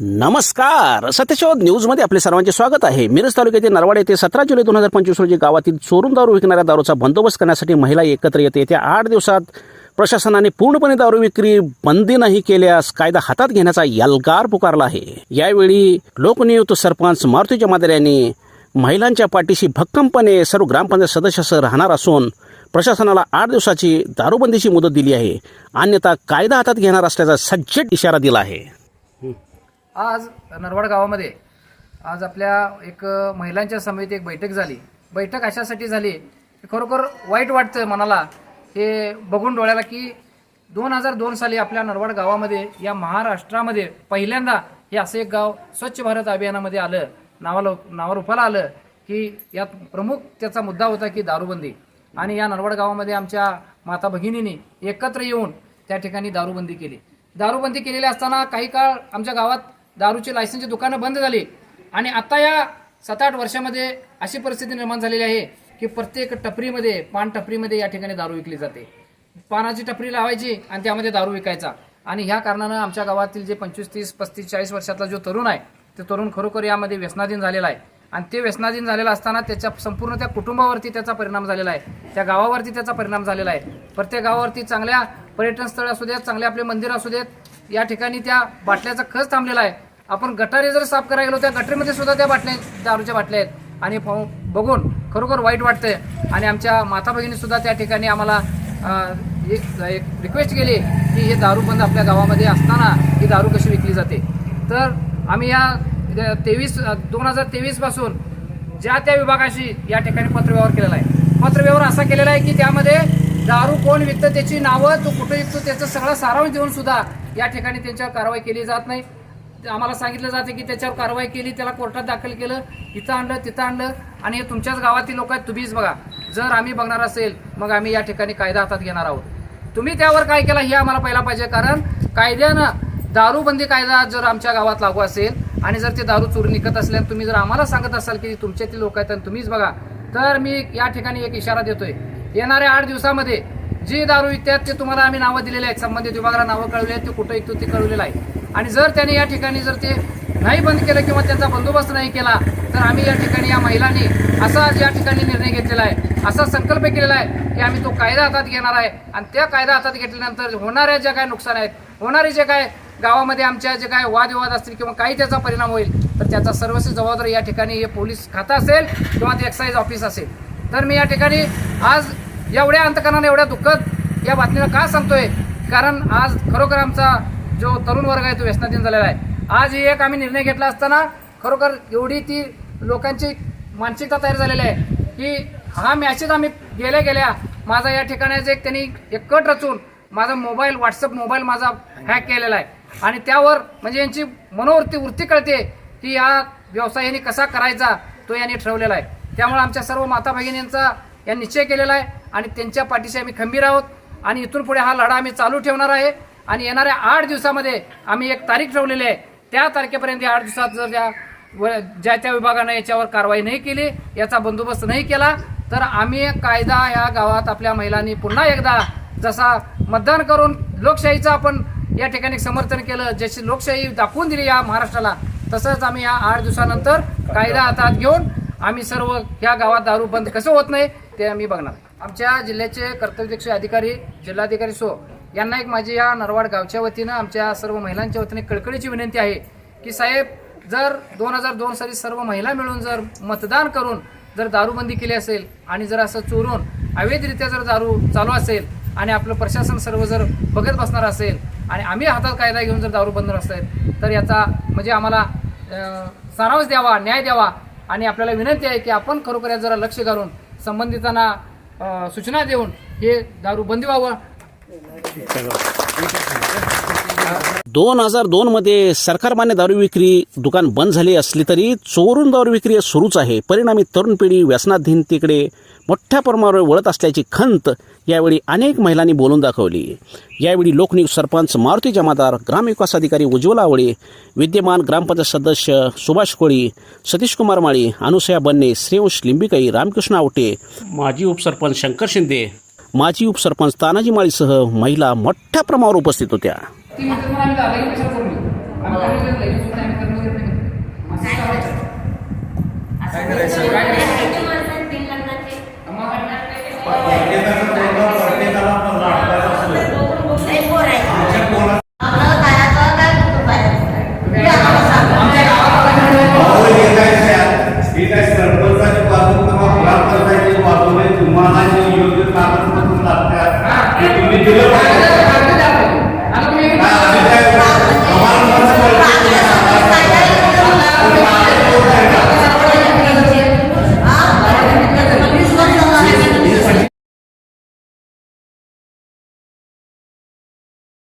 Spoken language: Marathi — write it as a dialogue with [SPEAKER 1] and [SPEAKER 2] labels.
[SPEAKER 1] नमस्कार. सत्यशोध न्यूजमध्ये आपले सर्वांचे स्वागत आहे. मिरज तालुक्यातील नरवाड येथे सतरा जुलै दोन हजार पंचवीस रोजी गावातील चोरून दारू विकणाऱ्या दारूचा बंदोबस्त करण्यासाठी महिला एकत्र येते येत्या आठ दिवसात प्रशासनाने पूर्णपणे दारू विक्री बंदी नाही केल्यास कायदा हातात घेण्याचा यलगार पुकारला आहे. यावेळी लोकनियुक्त सरपंच मारुती जमादार यांनी महिलांच्या पाठीशी भक्कमपणे सर्व ग्रामपंचायत सदस्यासह राहणार असून प्रशासनाला आठ दिवसाची दारूबंदीची मुदत दिली आहे. अन्यथा कायदा हातात घेणार असल्याचा सज्जट इशारा दिला आहे.
[SPEAKER 2] आज नरवाड गावामध्ये आज आपल्या एक महिलांच्या समिती एक बैठक झाली. बैठक अशासाठी झाली की खरोखर वाईट वाटतं मनाला. हे बघून डोळ्याला की दोन हजार दोन साली आपल्या नरवाड गावामध्ये या महाराष्ट्रामध्ये पहिल्यांदा हे असं एक गाव स्वच्छ भारत अभियानामध्ये आलं. नावाला नावारूपाला आलं की यात प्रमुख त्याचा मुद्दा होता की दारूबंदी. आणि या नरवाड गावामध्ये आमच्या माता भगिनींनी एकत्र येऊन त्या ठिकाणी दारूबंदी केली. दारूबंदी केलेली असताना काही काळ आमच्या गावात दारूची लायसनची दुकानं बंद झाली. आणि आता या सात आठ वर्षामध्ये अशी परिस्थिती निर्माण झालेली आहे की प्रत्येक टपरीमध्ये पान टपरीमध्ये या ठिकाणी दारू विकली जाते. पानाची टपरी लावायची आणि त्यामध्ये दारू विकायचा. आणि ह्या कारणानं आमच्या गावातील जे पंचवीस तीस पस्तीस चाळीस वर्षातला जो तरुण आहे ते तरुण खरोखर यामध्ये व्यसनाधीन झालेला आहे. आणि ते व्यसनाधीन झालेला असताना त्याच्या संपूर्ण त्या कुटुंबावरती त्याचा परिणाम झालेला आहे. त्या गावावरती त्याचा परिणाम झालेला आहे. प्रत्येक गावावरती चांगल्या पर्यटन स्थळ असू देत चांगले आपले मंदिर असू देत या ठिकाणी त्या बाटल्याचा खच थांबलेला आहे. आपण गटारी जर साफ करायला गेलो त्या गटरीमध्ये सुद्धा त्या बाटल्या दारूच्या बाटल्या आहेत. आणि पाहून- बघून खरोखर वाईट वाटतंय. आणि आमच्या माता भगिनीसुद्धा त्या ठिकाणी आम्हाला एक एक रिक्वेस्ट केली की हे दारू बंद आपल्या गावामध्ये असताना ही दारू कशी विकली जाते. तर आम्ही या तेवीस दोन हजार तेवीसपासून ज्या त्या विभागाशी या ठिकाणी पत्रव्यवहार केलेला आहे. पत्रव्यवहार असा केलेला आहे की त्यामध्ये दारू कोण विकतं त्याची नावं तो कुठे विकतो त्याचं सगळं सारांश देऊन सुद्धा या ठिकाणी त्यांच्यावर कारवाई केली जात नाही. आम्हाला सांगितलं जाते की त्याच्यावर कारवाई केली त्याला कोर्टात दाखल केलं इथं आणलं तिथं आणलं. आणि हे तुमच्याच गावातील लोक आहेत तुम्हीच बघा. जर आम्ही बघणार असेल मग आम्ही या ठिकाणी कायदा हातात घेणार आहोत. तुम्ही त्यावर काय केला हे आम्हाला पहिला पाहिजे कारण कायद्यानं दारूबंदी कायदा जर आमच्या गावात लागू असेल आणि जर ते दारू चोरून निघत असल्यास तुम्ही जर आम्हाला सांगत असाल की तुमच्यातील लोक आहेत आणि तुम्हीच बघा तर मी या ठिकाणी एक इशारा देतोय. येणाऱ्या आठ दिवसामध्ये जी दारू विकतात ते तुम्हाला आम्ही नावं दिलेली आहेत. संबंधित विभागाला नावं कळवली आहेत ते कुठं विकतो ते कळवलेलं आहे. आणि जर त्याने या ठिकाणी जर ते नाही बंद केलं किंवा त्यांचा बंदोबस्त नाही केला तर आम्ही या ठिकाणी या महिलांनी असा या ठिकाणी निर्णय घेतलेला आहे असा संकल्प केलेला आहे की आम्ही तो कायदा हातात घेणार आहे. आणि त्या कायदा हातात घेतल्यानंतर होणाऱ्या ज्या काय नुकसान आहेत होणारे जे काय गावामध्ये आमच्या जे काय वादविवाद असतील किंवा काही त्याचा परिणाम होईल तर त्याचा सर्वस्वी जबाबदारी या ठिकाणी हे पोलीस खातं असेल किंवा ते एक्साईज ऑफिस असेल. तर मी या ठिकाणी आज एवढ्या अंतकरणाने एवढ्या दुःखद या बातमीला का सांगतोय? कारण आज खरोखर आमचा जो तरुण वर्ग आहे तो व्यसनाधीन झालेला आहे. आज ही एक आम्ही निर्णय घेतला असताना खरोखर एवढी ती लोकांची मानसिकता तयार झालेली आहे की हा मॅसेज आम्ही गेल्या गेल्या माझा या ठिकाणाचा एक त्यांनी एक कट रचून माझा मोबाईल व्हॉट्सअप मोबाईल माझा हॅक केलेला आहे. आणि त्यावर म्हणजे यांची मनोवृत्ती वृत्ती कळते की हा व्यवसाय यांनी कसा करायचा तो यांनी ठरवलेला आहे. त्यामुळे आमच्या सर्व माता भगिनींचा या निश्चय केलेला आहे. आणि त्यांच्या पाठीशी आम्ही खंबीर आहोत. आणि इथून पुढे हा लढा आम्ही चालू ठेवणार आहे. आणि येणाऱ्या आठ दिवसामध्ये आम्ही एक तारीख ठेवलेली आहे. त्या तारखेपर्यंत आठ दिवसात जर ज्या व ज्या त्या विभागानं याच्यावर कारवाई नाही केली याचा बंदोबस्त नाही केला तर आम्ही कायदा या गावात आपल्या महिलांनी पुन्हा एकदा जसा मतदान करून लोकशाहीचं आपण या ठिकाणी समर्थन केलं जशी लोकशाही दाखवून दिली या महाराष्ट्राला तसंच आम्ही या आठ दिवसानंतर कायदा हातात घेऊन आम्ही सर्व या गावात दारू बंद कसं होत नाही ते आम्ही बघणार आमच्या जिल्ह्याचे कर्तव्यदक्ष अधिकारी जिल्हाधिकारी सो यांना एक माझी या नरवाड गावच्या वतीनं आमच्या सर्व महिलांच्या वतीने कळकळीची विनंती आहे की साहेब जर दोन हजार दोन साली सर्व महिला मिळून जर मतदान करून जर दारूबंदी केली असेल आणि जर असं चोरून अवैधरित्या जर दारू चालू असेल आणि आपलं प्रशासन सर्व जर बघत बसणार असेल आणि आम्ही हातात कायदा घेऊन जर दारू बंद असेल तर याचा म्हणजे आम्हाला सारांश द्यावा न्याय द्यावा आणि आपल्याला विनंती आहे की आपण खरोखर जरा लक्ष घालून संबंधितांना सूचना देऊन हे दारू बंदी व्हावं.
[SPEAKER 1] दोन हजार दोन मध्ये सरकारमान्य दारू विक्री दुकान बंद झाली असली तरी चोरून दारू विक्री सुरूच आहे. परिणामी तरुण पिढी व्यसनाधीनतेकडे मोठ्या प्रमाणावर वळत असल्याची खंत यावेळी अनेक महिलांनी बोलून दाखवली. यावेळी लोकनियुक्त सरपंच मारुती जमादार ग्रामविकास अधिकारी उज्ज्वला आवळे विद्यमान ग्रामपंचायत सदस्य सुभाष कोळी सतीश कुमार माळी अनुसया बन्ने श्रेयश लिंबिकाई रामकृष्ण आवटे माजी उपसरपंच शंकर शिंदे माजी उपसरपंच तानाजी माळीसह महिला मोठ्या प्रमाणावर उपस्थित होत्या.